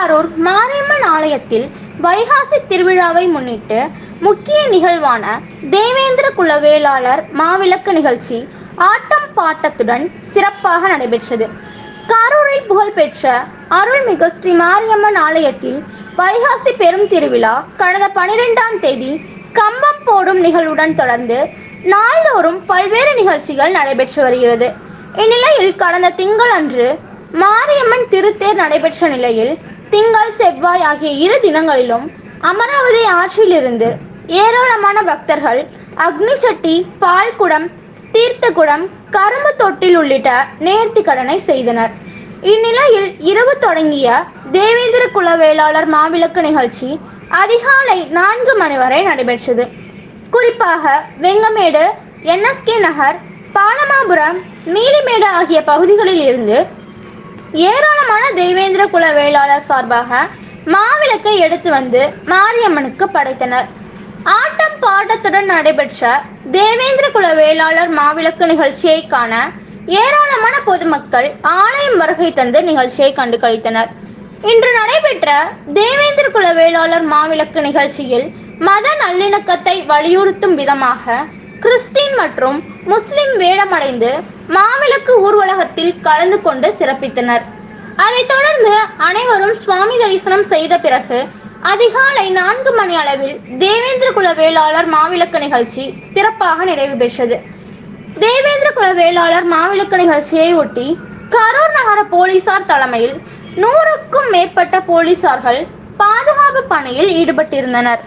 திருவாரூர் மாரியம்மன் ஆலயத்தில் வைகாசி திருவிழாவை முன்னிட்டு முக்கிய நிகழ்வான தேவேந்திர குல வேளாளர் மாவிளக்கு நிகழ்ச்சி ஆட்டம் பாட்டத்துடன் சிறப்பாக நடைபெற்றது. கரூரில் புகழ்பெற்ற அருள்மிகு ஸ்ரீ மாரியம்மன் ஆலயத்தில் வைகாசி பெரும் திருவிழா கடந்த பனிரெண்டாம் தேதி கம்பம் போடும் நிகழ்வுடன் தொடர்ந்து நாள்தோறும் பல்வேறு நிகழ்ச்சிகள் நடைபெற்று வருகிறது. இந்நிலையில் கடந்த திங்களன்று மாரியம்மன் திருத்தேர் நடைபெற்ற நிலையில் திங்கள் செவ்வாய் ஆகிய இரு தினங்களிலும் அமராவதி ஆற்றிலிருந்து ஏராளமான பக்தர்கள் அக்னி சட்டி தீர்த்த தீர்த்தகுடம் கரும்பு தொட்டில் உள்ளிட்ட நேர்த்தி கடனை செய்தனர். இந்நிலையில் இரவு தொடங்கிய தேவேந்திர குல வேளாளர் மாவிளக்கு நிகழ்ச்சி அதிகாலை நான்கு மணி வரை நடைபெற்றது. குறிப்பாக வெங்கமேடு என்எஸ்கே நகர் பாலமாபுரம் நீலிமேடு ஆகிய பகுதிகளில் இருந்து ஏராளமான தெய்வேந்திர குல வேளாளர் சார்பாக மாவிளக்கை எடுத்து வந்து மாரியம்மனுக்கு படைத்தனர். ஆட்டம் பாட்டத்துடன் நடைபெற்ற தேவேந்திர குல வேளாளர் மாவிளக்கு நிகழ்ச்சியை காண ஏராளமான பொதுமக்கள் ஆலயம் வருகை தந்து நிகழ்ச்சியை கண்டு கழித்தனர் இன்று நடைபெற்ற தேவேந்திர குல வேளாளர் மாவிளக்கு நிகழ்ச்சியில் மத நல்லிணக்கத்தை வலியுறுத்தும் விதமாக கிறிஸ்டின் மற்றும் முஸ்லிம் வேடமடைந்து மாவிளக்கு ஊர்வலகத்தில் கலந்து கொண்டு சிறப்பித்தனர். அதைத் தொடர்ந்து அனைவரும் சுவாமி தரிசனம் செய்த பிறகு அதிகாலை நான்கு மணி அளவில் தேவேந்திர குல வேளாளர் மாவிளக்கு நிகழ்ச்சி சிறப்பாக நிறைவு பெற்றது. தேவேந்திர குல வேளாளர் மாவிளக்கு நிகழ்ச்சியை ஒட்டி கரூர் நகர போலீசார் தலைமையில் நூறுக்கும் மேற்பட்ட போலீசார்கள் பாதுகாப்பு பணியில் ஈடுபட்டிருந்தனர்.